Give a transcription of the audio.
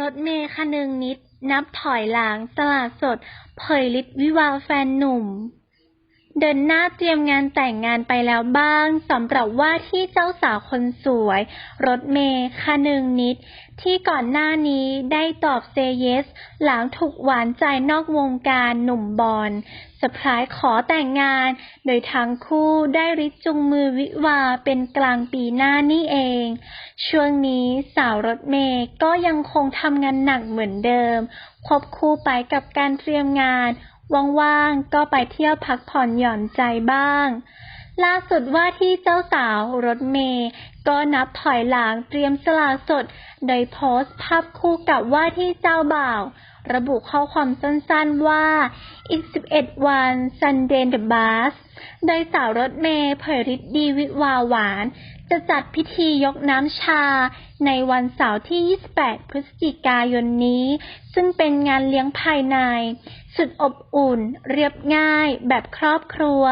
รถเมย์คนึงนิด นับถอยหลัง ตลาดสด เผยฤทธิ์วิวาแฟนหนุ่ม เดินหน้าเตรียมงานแต่งงานไปแล้วบ้างสำหรับว่าที่เจ้าสาวคนสวย รถเมย์คนึงนิด ที่ก่อนหน้านี้ได้ตอบเซเยส หลังถูกหวานใจนอกวงการหนุ่มบอลสปายขอแต่งงาน โดยทั้งคู่ได้ริจุงมือวิวาเป็นกลางปีหน้านี่เอง ช่วงนี้สาวรถเมย์ก็ยังคงทำงานหนักเหมือนเดิม ควบคู่ไปกับการเตรียมงาน ว่างๆ ก็ไปเที่ยวพักผ่อนหย่อนใจบ้าง ล่าสุดว่าที่เจ้าสาวรถเมย์ก็นับถอยหลังเตรียมสละสด โดยโพสต์ภาพคู่กับว่าที่เจ้าบ่าว ระบุข้อความสั้นๆว่าอีก 11 วัน Sunday the Bus โดยสาวรถเมย์เผยฤทธิ์ดีวิวาหวาน จะจัดพิธียกน้ำชา ในวันเสาร์ที่ 28 พฤศจิกายนนี้ ซึ่งเป็นงานเลี้ยงภายใน สุดอบอุ่น เรียบง่าย แบบครอบครัว